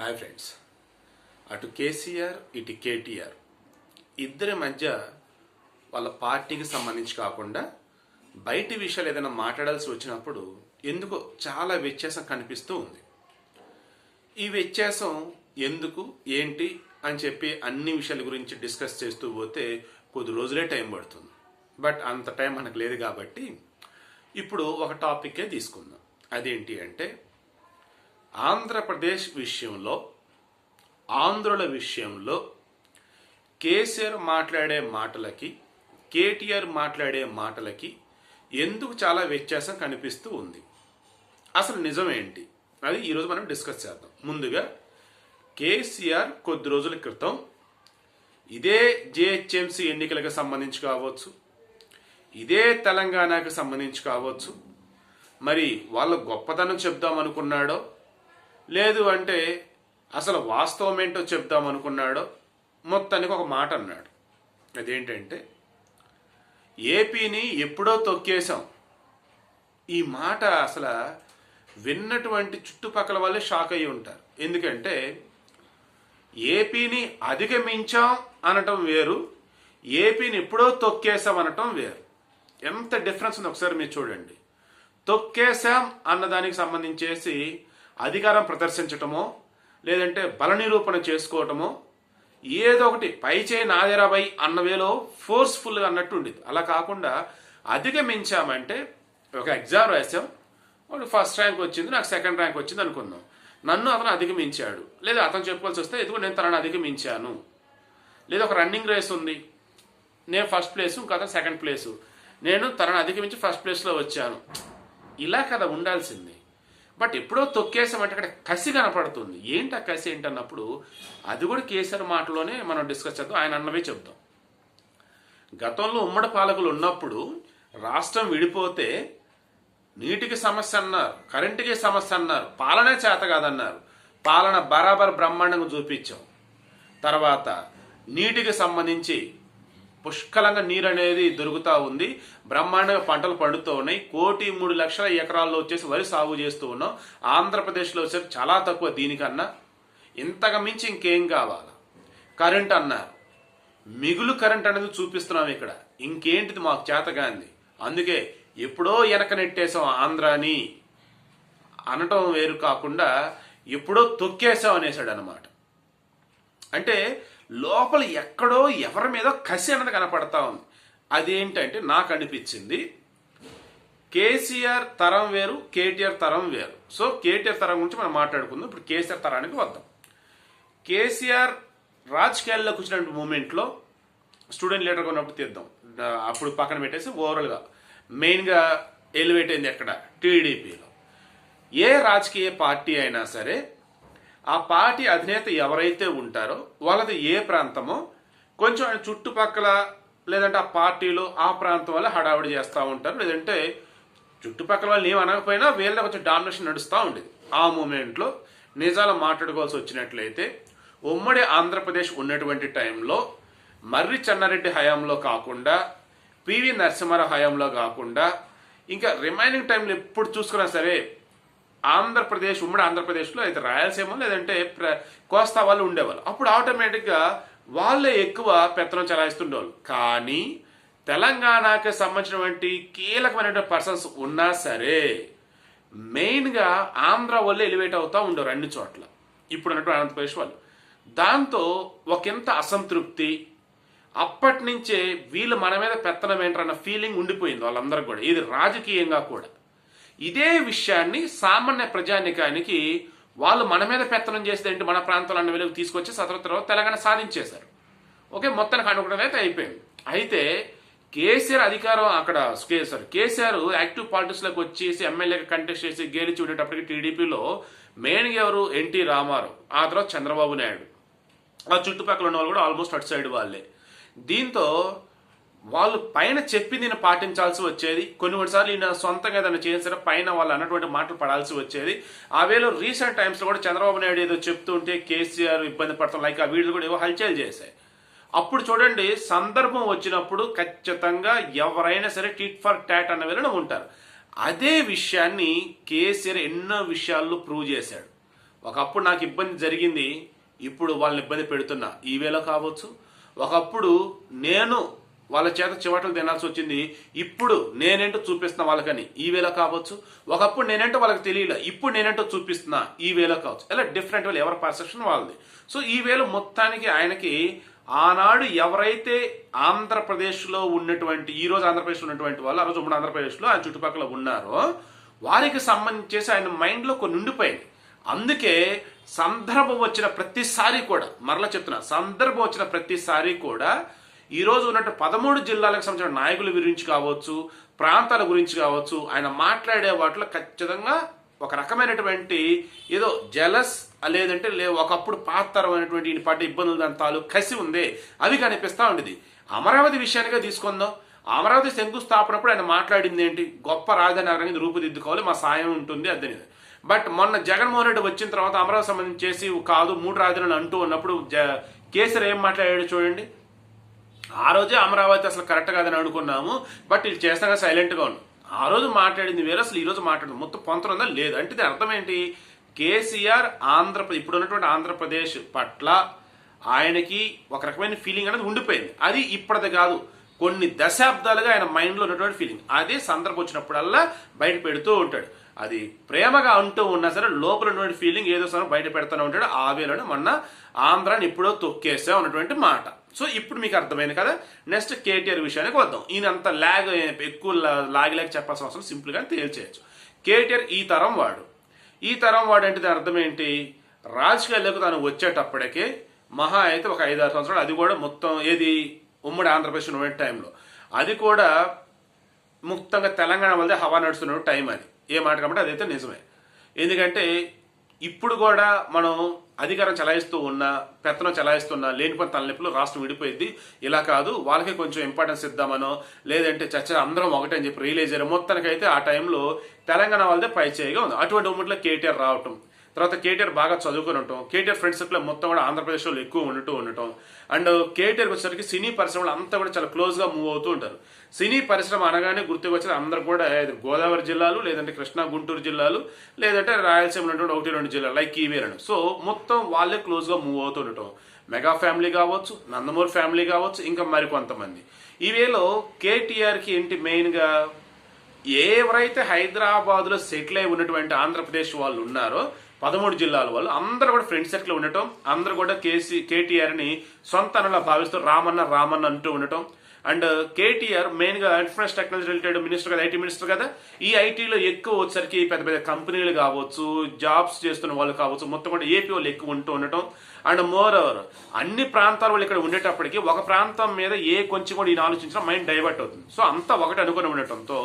Hi friends. అటు కేసీఆర్ ఇటు కేటీఆర్. ఇద్దరి మధ్య వాళ్ళ పార్టీకి సంబంధించి కాకుండా బయటి విషయాలు ఏదైనా మాట్లాడాల్సి వచ్చినప్పుడు ఎందుకో చాలా వ్యత్యాసం కనిపిస్తూ ఉంది. ఈ వ్యత్యాసం ఎందుకు ఏంటి అని చెప్పి అన్ని విషయాల గురించి డిస్కస్ చేస్తూ పోతే కొద్ది రోజులే టైం పడుతుంది. బట్ అంత టైం మనకు లేదు కాబట్టి ఇప్పుడు ఒక టాపిక్కే తీసుకుందాం. అదేంటి అంటే ఆంధ్రప్రదేశ్ విషయంలో ఆంధ్రుల విషయంలో కేసీఆర్ మాట్లాడే మాటలకి కేటీఆర్ మాట్లాడే మాటలకి ఎందుకు చాలా వ్యత్యాసం కనిపిస్తూ ఉంది? అసలు నిజం ఏంటి అది ఈరోజు మనం డిస్కస్ చేద్దాం. ముందుగా కేసీఆర్ కొద్ది రోజుల క్రితం ఇదే జేహెచ్ఎంసీ ఎన్నికలకు సంబంధించి కావచ్చు ఇదే తెలంగాణకు సంబంధించి కావచ్చు మరి వాళ్ళ గొప్పతనం చెప్దాం అనుకున్నాడో లేదు అంటే అసలు వాస్తవం ఏంటో చెప్దాం అనుకున్నాడో మొత్తానికి ఒక మాట అన్నాడు. అదేంటంటే ఏపీని ఎప్పుడో తొక్కేశాం. ఈ మాట అసలు విన్నటువంటి చుట్టుపక్కల వాళ్ళే షాక్ అయ్యి ఉంటారు. ఎందుకంటే ఏపీని అధిగమించాం అనటం వేరు ఏపీని ఎప్పుడో తొక్కేశాం అనటం వేరు. ఎంత డిఫరెన్స్ ఉంది ఒకసారి మీరు చూడండి. తొక్కేశాం అన్నదానికి సంబంధించేసి అధికారం ప్రదర్శించటమో లేదంటే బల నిరూపణ చేసుకోవటమో ఏదో ఒకటి పై చేయి నాదేరాబై అన్న వేలో ఫోర్స్ఫుల్గా అన్నట్టు ఉండేది అలా కాకుండా అధిగమించామంటే ఒక ఎగ్జామ్ రాసాం వాడు ఫస్ట్ ర్యాంక్ వచ్చింది నాకు సెకండ్ ర్యాంక్ వచ్చింది అనుకుందాం. నన్ను అతను అధిగమించాడు. లేదా అతను చెప్పుకోవాల్సి వస్తే ఇదిగో నేను తనను అధిగమించాను. లేదా ఒక రన్నింగ్ రేస్ ఉంది. నేను ఫస్ట్ ప్లేస్ ఇంకా సెకండ్ ప్లేసు నేను తనని అధిగమించి ఫస్ట్ ప్లేస్లో వచ్చాను. ఇలా కదా ఉండాల్సింది. బట్ ఎప్పుడో తొక్కేసామంటే అక్కడ కసి కనపడుతుంది. ఏంటి ఆ కసి ఏంటన్నప్పుడు అది కూడా కేసీఆర్ మాటలోనే మనం డిస్కస్ చేద్దాం. ఆయన అన్నవే చెప్తాం. గతంలో ఉమ్మడి పాలకులు ఉన్నప్పుడు రాష్ట్రం విడిపోతే నీటికి సమస్య అన్నారు కరెంటుకి సమస్య అన్నారు పాలనే చేత కాదన్నారు. పాలన బరాబర్ బ్రహ్మాండంగా చూపించాం. తర్వాత నీటికి సంబంధించి పుష్కలంగా నీరు అనేది దొరుకుతూ ఉంది. బ్రహ్మాండమైన పంటలు పండుతూ ఉన్నాయి. కోటి మూడు లక్షల ఎకరాల్లో వచ్చేసి వరి సాగు చేస్తూ ఉన్నాం. ఆంధ్రప్రదేశ్లో వచ్చేసి చాలా తక్కువ దీనికన్నా. ఇంతకు మించి ఇంకేం కావాలా? కరెంట్ అన్నారు మిగులు కరెంట్ అనేది చూపిస్తున్నాం ఇక్కడ. ఇంకేంటిది మాకు చేతగాంది? అందుకే ఎప్పుడో వెనక నెట్టేసాం ఆంధ్రాని. అనటం వేరు కాకుండా ఎప్పుడో తొక్కేసాం అనేసాడు అనమాట అంటే లోపల ఎక్కడో ఎవరి మీద కసి అన్నది కనపడతా ఉంది. అదేంటంటే నాకు అనిపించింది కేసీఆర్ తరం వేరు కేటీఆర్ తరం వేరు. సో కేటీఆర్ తరం గురించి మనం మాట్లాడుకుందాం. ఇప్పుడు కేసీఆర్ తరానికి వద్దాం. కేసీఆర్ రాజకీయాల్లోకి వచ్చినటువంటి మూమెంట్లో స్టూడెంట్ లీడర్గా ఉన్నప్పుడు తీద్దాం. అప్పుడు పక్కన పెట్టేసి ఓవరాల్గా మెయిన్గా ఎలివేట్ అయింది ఎక్కడ? టీడీపీలో ఏ రాజకీయ పార్టీ అయినా సరే ఆ పార్టీ అధినేత ఎవరైతే ఉంటారో వాళ్ళది ఏ ప్రాంతమో కొంచెం ఆయన చుట్టుపక్కల లేదంటే ఆ పార్టీలో ఆ ప్రాంతం వల్ల హడావిడి చేస్తూ ఉంటారు. లేదంటే చుట్టుపక్కల వాళ్ళు ఏం అనకపోయినా వీళ్ళ కొంచెం డామినేషన్ నడుస్తూ ఉండేది. ఆ మూమెంట్లో నిజాలు మాట్లాడుకోవాల్సి వచ్చినట్లయితే ఉమ్మడి ఆంధ్రప్రదేశ్ ఉన్నటువంటి టైంలో మర్రి చెన్నారెడ్డి హయాంలో కాకుండా పివి నరసింహారావు హయాంలో కాకుండా ఇంకా రిమైనింగ్ టైంలో ఎప్పుడు చూసుకున్నా సరే ఆంధ్రప్రదేశ్ ఉమ్మడి ఆంధ్రప్రదేశ్లో అయితే రాయలసీమ లేదంటే ప్ర- కోస్తా వాళ్ళు ఉండేవాళ్ళు. అప్పుడు ఆటోమేటిక్గా వాళ్ళే ఎక్కువ పెత్తనం చలాయిస్తుండేవాళ్ళు. కానీ తెలంగాణకి సంబంధించినటువంటి కీలకమైనటువంటి పర్సన్స్ ఉన్నా సరే మెయిన్గా ఆంధ్ర వాళ్ళే ఎలివేట్ అవుతూ ఉండేవారు అన్ని చోట్ల. ఇప్పుడు ఉన్నటువంటి ఆంధ్రప్రదేశ్ వాళ్ళు. దాంతో ఒకంత అసంతృప్తి అప్పటి నుంచే వీళ్ళు మన మీద పెత్తనం ఏంటన్న ఫీలింగ్ ఉండిపోయింది వాళ్ళందరికీ కూడా. ఇది రాజకీయంగా కూడా. ఇదే విషయాన్ని సామాన్య ప్రజానికానికి వాళ్ళు మన మీద పెత్తనం చేస్తే ఏంటి మన ప్రాంతంలో అన్న వెలుగు తీసుకొచ్చి సతర తెలంగాణ సాధించేశారు. ఓకే మొత్తానికి అనుకోవడం అయితే అయిపోయింది. అయితే కేసీఆర్ అధికారం అక్కడ కేసీఆర్ కేసీఆర్ యాక్టివ్ పాలిటిక్స్లోకి వచ్చేసి ఎమ్మెల్యేగా కంటెస్ట్ చేసి గేలి చూడేటప్పటికి టీడీపీలో మెయిన్ ఎవరు? ఎన్టీ రామారావు ఆ తర్వాత చంద్రబాబు నాయుడు. ఆ చుట్టుపక్కల ఉన్న వాళ్ళు కూడా ఆల్మోస్ట్ అటు సైడ్ వాళ్ళే. దీంతో వాళ్ళు పైన చెప్పింది పాటించాల్సి వచ్చేది. కొన్ని కొన్నిసార్లు ఈయన సొంతంగా ఏదైనా చేసిన పైన వాళ్ళు అన్నటువంటి మాటలు పడాల్సి వచ్చేది. ఆ వేలో రీసెంట్ టైమ్స్లో కూడా చంద్రబాబు నాయుడు ఏదో చెప్తుంటే కేసీఆర్ ఇబ్బంది పడతాం లైక్ ఆ వీళ్ళు కూడా ఏవో హల్చల్ చేశాయి. అప్పుడు చూడండి సందర్భం వచ్చినప్పుడు ఖచ్చితంగా ఎవరైనా సరే టిట్ ఫర్ టాట్ అన్న వెళ్ళడం ఉంటారు. అదే విషయాన్ని కేసీఆర్ ఎన్నో విషయాల్లో ప్రూవ్ చేశాడు. ఒకప్పుడు నాకు ఇబ్బంది జరిగింది ఇప్పుడు వాళ్ళని ఇబ్బంది పెడుతున్నా. ఈ వేళ కావచ్చు. ఒకప్పుడు నేను వాళ్ళ చేత చివాట్లు తినాల్సి వచ్చింది. ఇప్పుడు నేనేంటో చూపిస్తున్నా వాళ్ళకని. ఈ వేళ కావచ్చు. ఒకప్పుడు నేనేంటో వాళ్ళకి తెలియలే. ఇప్పుడు నేనేంటో చూపిస్తున్నా. ఈ వేళ కావచ్చు. ఇలా డిఫరెంట్ వాళ్ళు ఎవరి పర్సెప్షన్ వాళ్ళది. సో ఈ వేళ మొత్తానికి ఆయనకి ఆనాడు ఎవరైతే ఆంధ్రప్రదేశ్లో ఉన్నటువంటి ఈ రోజు ఆంధ్రప్రదేశ్లో ఉన్నటువంటి వాళ్ళు ఆ రోజు ఉమ్మడి ఆంధ్రప్రదేశ్లో ఆయన చుట్టుపక్కల ఉన్నారో వారికి సంబంధించేసి ఆయన మైండ్లో కొన్ని ఉండిపోయింది అందుకే సందర్భం వచ్చిన ప్రతిసారి కూడా మరలా చెప్తున్నా సందర్భం వచ్చిన ప్రతిసారి కూడా ఈరోజు ఉన్నట్టు పదమూడు జిల్లాలకు సంబంధించిన నాయకుల గురించి కావచ్చు ప్రాంతాల గురించి కావచ్చు ఆయన మాట్లాడే వాటిలో ఖచ్చితంగా ఒక రకమైనటువంటి ఏదో జలస్ లేదంటే లే ఒకప్పుడు పాతరమైనటువంటి ఈ పాటి ఇబ్బందులు దాని తాలూ కసి ఉంది. అవి కనిపిస్తా ఉండేది. అమరావతి విషయానిగా తీసుకుందాం. అమరావతి శంకుస్థాపనప్పుడు ఆయన మాట్లాడింది ఏంటి? గొప్ప రాజధాని నగరంగా రూపుదిద్దుకోవాలి మా సాయం ఉంటుంది అదని బట్ మొన్న జగన్మోహన్ రెడ్డి వచ్చిన తర్వాత అమరావతి సంబంధించి చేసి కాదు మూడు రాజధానులు అంటూ ఉన్నప్పుడు జ కేసీఆర్ ఏం మాట్లాడాడు చూడండి? ఆ రోజే అమరావతి అసలు కరెక్ట్ కాదని అనుకున్నాము బట్ ఇది చేస్తాగా సైలెంట్గా ఉన్నాం. ఆ రోజు మాట్లాడింది వేరే అసలు ఈ రోజు మాట్లాడింది. మొత్తం పొంతన ఉందా లేదు. అంటే దీని అర్థం ఏంటి? కేసీఆర్ ఆంధ్రప్రదేశ్ ఇప్పుడు ఉన్నటువంటి ఆంధ్రప్రదేశ్ పట్ల ఆయనకి ఒక రకమైన ఫీలింగ్ అనేది ఉండిపోయింది. అది ఇప్పటిది కాదు. కొన్ని దశాబ్దాలుగా ఆయన మైండ్లో ఉన్నటువంటి ఫీలింగ్ అదే సందర్భం వచ్చినప్పుడల్లా బయట పెడుతూ ఉంటాడు. అది ప్రేమగా అంటూ ఉన్నా సరే లోపల ఉన్నటువంటి ఫీలింగ్ ఏదో సరే బయట పెడుతూనే ఉంటాడు. ఆవేలను మొన్న ఆంధ్రాని ఇప్పుడో తొక్కేసా ఉన్నటువంటి మాట. సో ఇప్పుడు మీకు అర్థమైంది కదా. నెక్స్ట్ కేటీఆర్ విషయానికి వద్దాం. ఈయన అంత లాగ్ ఎక్కువ లాగ్ లాగ్ చెప్పాల్సిన అవసరం సింపుల్గా తేల్చేయచ్చు. కేటీఆర్ ఈ తరం వాడు. ఈ తరం వాడు అంటే దాని అర్థం ఏంటి? రాజకీయాల్లోకి తాను వచ్చేటప్పటికే మహా అయితే ఒక ఐదారు సంవత్సరాలు. అది కూడా మొత్తం ఏది? ఉమ్మడి ఆంధ్రప్రదేశ్ ఉన్న టైంలో అది కూడా ముక్తంగా తెలంగాణ వల్లే హవా నడుస్తున్న టైం అది. ఏ మాట కాబట్టి అదైతే నిజమే. ఎందుకంటే ఇప్పుడు కూడా మనం అధికారం చలాయిస్తూ ఉన్నా పెత్తనం చలాయిస్తున్నా లేనిపోయిన తలనొప్పులు రాష్ట్రం విడిపోయింది. ఇలా కాదు వాళ్ళకే కొంచెం ఇంపార్టెన్స్ ఇద్దామనో లేదంటే చర్చ అందరం ఒకటే అని చెప్పి రియలైజ్ అయ్యారు మొత్తానికైతే ఆ టైంలో తెలంగాణ వాళ్ళదే పై చేయగా ఉంది. అటువంటి మూమెంట్లో కేటీఆర్ రావటం. తర్వాత కేటీఆర్ బాగా చదువుకుని ఉండటం కేటీఆర్ ఫ్రెండ్ సర్కిల్ మొత్తం కూడా ఆంధ్రప్రదేశ్లో ఎక్కువ ఉంటూ ఉండటం. అండ్ కేటీఆర్ వచ్చేసరికి సినీ పరిశ్రమలు అంతా కూడా చాలా క్లోజ్గా మూవ్ అవుతూ ఉంటారు. సినీ పరిశ్రమ అనగానే గుర్తుకు వచ్చేది అందరూ కూడా గోదావరి జిల్లాలు లేదంటే కృష్ణా గుంటూరు జిల్లాలు లేదంటే రాయలసీమ ఉన్నటువంటి ఒకటి రెండు జిల్లాలు లైక్ ఈవేరను సో మొత్తం వాళ్ళే క్లోజ్గా మూవ్ అవుతూ ఉండటం. మెగా ఫ్యామిలీ కావచ్చు నందమూరి ఫ్యామిలీ కావచ్చు ఇంకా మరికొంతమంది. ఈ వేలో కేటీఆర్కి ఏంటి మెయిన్గా ఎవరైతే హైదరాబాద్లో సెటిల్ అయి ఉన్నటువంటి ఆంధ్రప్రదేశ్ వాళ్ళు ఉన్నారో పదమూడు జిల్లాల వాళ్ళు అందరూ కూడా ఫ్రెండ్ సర్కిల్ ఉండటం అందరూ కూడా కేసీ కేటీఆర్ని సొంత అన్నలా భావిస్తూ రామన్న రామన్న అంటూ ఉండటం. అండ్ కేటీఆర్ మెయిన్గా ఇన్ఫర్మేషన్ టెక్నాలజీ రిలేటెడ్ మినిస్టర్ కదా ఐటీ మినిస్టర్ కదా ఈ ఐటీలో ఎక్కువ వచ్చేసరికి పెద్ద పెద్ద కంపెనీలు కావచ్చు జాబ్స్ చేస్తున్న వాళ్ళు కావచ్చు మొత్తం కూడా ఏపీ వాళ్ళు ఎక్కువ ఉంటూ ఉండటం. అండ్ మోర్ ఓవర్ అన్ని ప్రాంతాల వాళ్ళు ఇక్కడ ఉండేటప్పటికి ఒక ప్రాంతం మీద ఏ కొంచెం కూడా ఈయన ఆలోచించినా మైండ్ డైవర్ట్ అవుతుంది. సో అంతా ఒకటి అనుకుని ఉండటంతో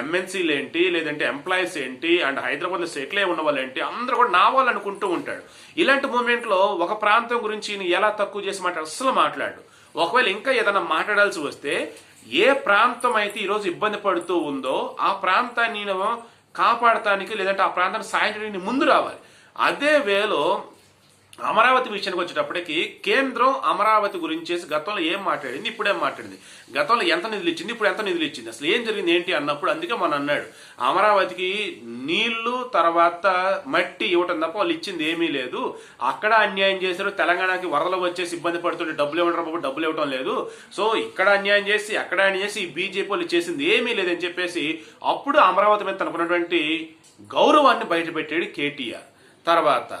ఎంఎన్సీలు ఏంటి లేదంటే ఎంప్లాయీస్ ఏంటి అండ్ హైదరాబాద్లో సెటిల్ అయి ఉన్న వాళ్ళు ఏంటి అందరూ కూడా నా వాళ్ళు అనుకుంటూ ఉంటాడు. ఇలాంటి మూమెంట్లో ఒక ప్రాంతం గురించి ఈయన ఎలా తక్కువ చేసి మాట్లాడు అస్సలు మాట్లాడు. ఒకవేళ ఇంకా ఏదైనా మాట్లాడాల్సి వస్తే ఏ ప్రాంతం అయితే ఈరోజు ఇబ్బంది పడుతూ ఉందో ఆ ప్రాంతాన్ని కాపాడటానికి లేదంటే ఆ ప్రాంతాన్ని సాయం చేయడానికి ముందు రావాలి. అదే వేలో అమరావతి విషయానికి వచ్చేటప్పటికి కేంద్రం అమరావతి గురించి గతంలో ఏం మాట్లాడింది ఇప్పుడేం మాట్లాడింది? గతంలో ఎంత నిధులు ఇచ్చింది ఇప్పుడు ఎంత నిధులు ఇచ్చింది? అసలు ఏం జరిగింది ఏంటి అన్నప్పుడు అందుకే మనం అన్నాడు. అమరావతికి నీళ్ళు తర్వాత మట్టి ఇవ్వటం తప్ప వాళ్ళు ఇచ్చింది ఏమీ లేదు. అక్కడ అన్యాయం చేశారు తెలంగాణకి వరదలు వచ్చేసి ఇబ్బంది పడుతుంటే డబ్బులు ఇవ్వడం బాబు డబ్బులు ఇవ్వడం లేదు. సో ఇక్కడ అన్యాయం చేసి అక్కడ అన్యాయం చేసి బీజేపీ వాళ్ళు చేసింది ఏమీ లేదని చెప్పేసి అప్పుడు అమరావతి మీద తనకున్నటువంటి గౌరవాన్ని బయటపెట్టాడు కేటీఆర్. తర్వాత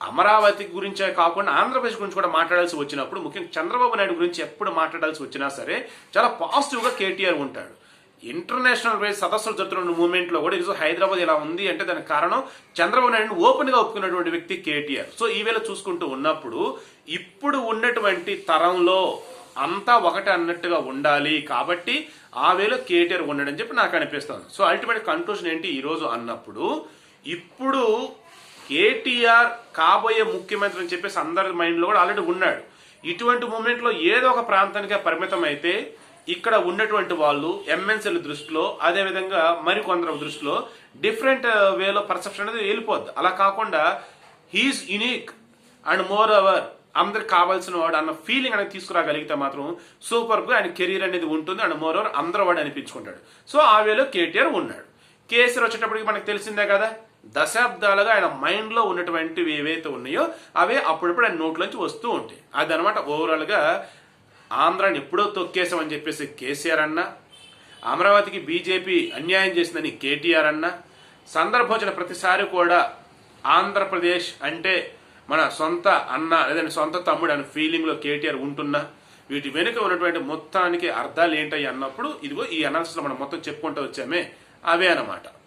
అమరావతి గురించే కాకుండా ఆంధ్రప్రదేశ్ గురించి కూడా మాట్లాడాల్సి వచ్చినప్పుడు ముఖ్యంగా చంద్రబాబు నాయుడు గురించి ఎప్పుడు మాట్లాడాల్సి వచ్చినా సరే చాలా పాజిటివ్గా కేటీఆర్ ఉంటాడు. ఇంటర్నేషనల్ వైజ్ సదస్సులు జరుగుతున్న మూమెంట్లో కూడా ఈరోజు హైదరాబాద్ ఇలా ఉంది అంటే దానికి కారణం చంద్రబాబు నాయుడు ఓపెన్గా ఒప్పుకున్నటువంటి వ్యక్తి కేటీఆర్. సో ఈవేళ చూసుకుంటూ ఉన్నప్పుడు ఇప్పుడు ఉన్నటువంటి తరంలో అంతా ఒకటి అన్నట్టుగా ఉండాలి కాబట్టి ఆ వేళ కేటీఆర్ ఉండడని చెప్పి నాకు అనిపిస్తుంది. సో అల్టిమేట్ కన్క్లూజన్ ఏంటి? ఈరోజు అన్నప్పుడు ఇప్పుడు కేటీఆర్ కాబోయే ముఖ్యమంత్రి అని చెప్పేసి అందరి మైండ్లో కూడా ఆల్రెడీ ఉన్నాడు. ఇటువంటి మూమెంట్లో ఏదో ఒక ప్రాంతానికి పరిమితం అయితే ఇక్కడ ఉన్నటువంటి వాళ్ళు ఎమ్మెన్సీల దృష్టిలో అదేవిధంగా మరికొందరు దృష్టిలో డిఫరెంట్ uh, వేలో పర్సెప్షన్ అనేది వెళ్ళిపోద్ది. అలా కాకుండా he is unique and moreover అందరికి కావాల్సిన వాడు అన్న ఫీలింగ్ అనేది తీసుకురాగలిగితే మాత్రం సూపర్గా ఆయన కెరీర్ అనేది ఉంటుంది అండ్ మోర్ ఓవర్ అందరూ వాడు అనిపించుకుంటాడు. సో ఆ వేలో కేటీఆర్ ఉన్నాడు. కేసీఆర్ వచ్చేటప్పటికి మనకు తెలిసిందే కదా దశాబ్దాలుగా ఆయన మైండ్లో ఉన్నటువంటివి ఏవైతే ఉన్నాయో అవే అప్పుడప్పుడు ఆయన నోట్లోంచి వస్తూ ఉంటాయి. అదనమాట ఓవరాల్గా ఆంధ్రాని ఎప్పుడో తొక్కేసామని చెప్పేసి కేసీఆర్ అన్న అమరావతికి బీజేపీ అన్యాయం చేసిందని కేటీఆర్ అన్న సందర్భం ప్రతిసారి కూడా ఆంధ్రప్రదేశ్ అంటే మన సొంత అన్న లేదంటే సొంత తమ్ముడు అనే ఫీలింగ్లో కేటీఆర్ ఉంటున్నా వీటి వెనుక ఉన్నటువంటి మొత్తానికి అర్థాలు ఏంటయ్యి అన్నప్పుడు ఇదిగో ఈ అనాలిసిస్లో మనం మొత్తం చెప్పుకుంటూ వచ్చామే. అవే అన్నమాట.